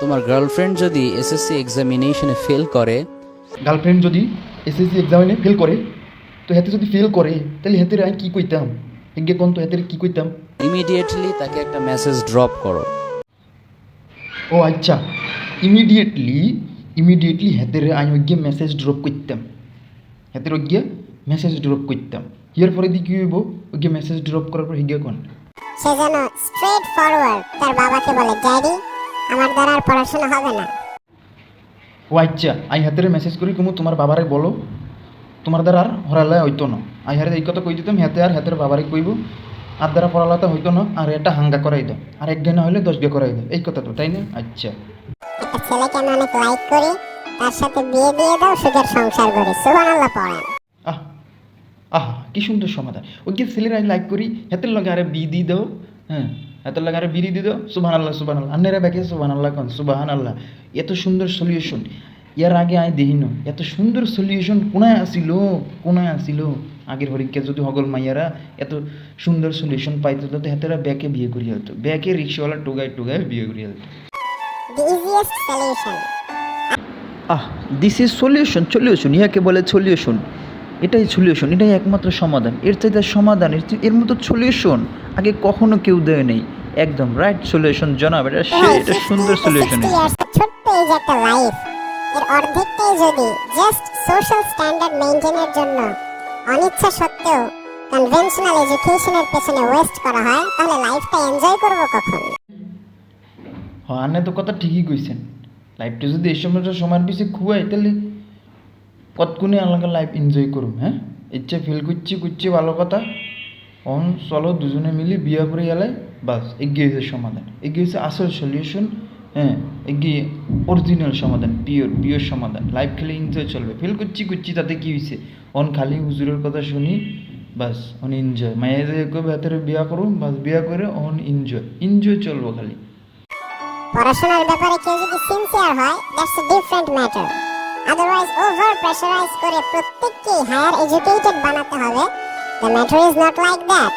তোমার গার্লফ্রেন্ড যদি এসএসসি এক্সামিনেশনে ফেল করে গার্লফ্রেন্ড যদি এসএসসি এক্সামিনে ফেল করে তো হাতে যদি ফেল করে তাহলে হাতের আমি কী কইতাম? হিগে কোন তো হাতের কী কইতাম? ইমিডিয়েটলি তাকে একটা মেসেজ ড্রপ করো। ও আচ্ছা ইমিডিয়েটলি ইমিডিয়েটলি হাতের আমি ওই গিয়ে মেসেজ ড্রপ করতাম হাতের ওই গিয়ে মেসেজ ড্রপ করতাম ইয়ার পরে দিয়ে কী হইব? ওই গিয়ে মেসেজ ড্রপ করার পর হিগে কোন? সে যেন স্ট্রেট ফরওয়ার্ড তার বাবাকে বলে ড্যাডি আমার দ্বারা আর পড়াশোনা হবে না। ও আচ্ছা আই হাতের মেসেজ করি কুমু তোমার বাবারে বলো। তোমার দ্বারা আর হরালে হইতো না। আই হারে এই কথা কই দিতাম হাতে আর হাতের বাবারে কইব। আর দ্বারা পড়ালাতে হইতো না আর এটা হাঙ্গা করাই দাও। আর এক না হলে দশ গে করাই দাও। এই কথা তো তাই না? আচ্ছা। একটা ছেলেকে আমি অনেক লাইক করি তার সাথে বিয়ে দিয়ে দাও সুখের সংসার করি। সুবহানাল্লাহ পড়েন। আহ আহা কি সুন্দর সমাধান। ওই যে ছেলেরা লাইক করি হাতের লগে আরে বি দি দাও হ্যাঁ। হাতের লগে আরে বিড়ি দি দাও সুবাহান আল্লাহ সুবাহান আল্লাহ আন্নেরা ব্যাকে সুবাহান আল্লাহ কন সুবাহান আল্লাহ এত সুন্দর সলিউশন ইয়ার আগে আয় দেখিন এত সুন্দর সলিউশন কোনায় আসিল কোনায় আসিল? আগের পরীক্ষা যদি হগল মাইয়ারা এত সুন্দর সলিউশন পাইতো তো হাতেরা ব্যাকে বিয়ে করিয়া হতো ব্যাকে রিক্সাওয়ালা টুগায় টুগায় বিয়ে করিয়া হতো solution ah this is solution solution ইহাকে বলে সলিউশন এটাই সলিউশন এটাই একমাত্র সমাধান। এর চাইতে সমাধান এর মতো সলিউশন আগে কখনো কেউ দেয় নেই। একদম রাইট সলিউশন জনাব। এটা এটা সুন্দর সলিউশন ছোট্ট এই একটা লাইফ এর অর্ধেকটাই যদি জাস্ট সোশ্যাল স্ট্যান্ডার্ড মেনটেনের জন্য অনিচ্ছা সত্ত্বেও কনভেনশনাল এডুকেশনের পেছনে ওয়েস্ট করা হয় তাহলে লাইফটা এনজয় করব কখন? তো কথা ঠিকই কইছেন। লাইফটা যদি এই সময়টা সময়ের পিছিয়ে খুয়াই তাহলে কতক্ষণে আলাদা লাইফ এনজয় করুম হ্যাঁ? ইচ্ছে ফিল করছি করছি ভালো কথা। অন, চলো দুজনে মিলে বিয়া করে গেলে বাস, এগিয়ে হয়েছে সমাধান। এগিয়ে হয়েছে আসল সলিউশন হ্যাঁ এগিয়ে অরিজিনাল সমাধান পিওর পিওর সমাধান। লাইফ খেলে এনজয় চলবে। ফিল করছি করছি, তাতে কি হয়েছে? অন, খালি হুজুরের কথা শুনি, বাস, অন এনজয় মায়ের ভেতরে বিয়া করুম বাস, বিয়া করে অন এনজয় এনজয় চলবো খালি। পড়াশোনার ব্যাপারে কেউ যদি সিনসিয়ার হয় that's a different matter otherwise over pressurise করে প্রত্যেককেই হায়ার এডুকেটেড বানাতে হবে। The matter is not like that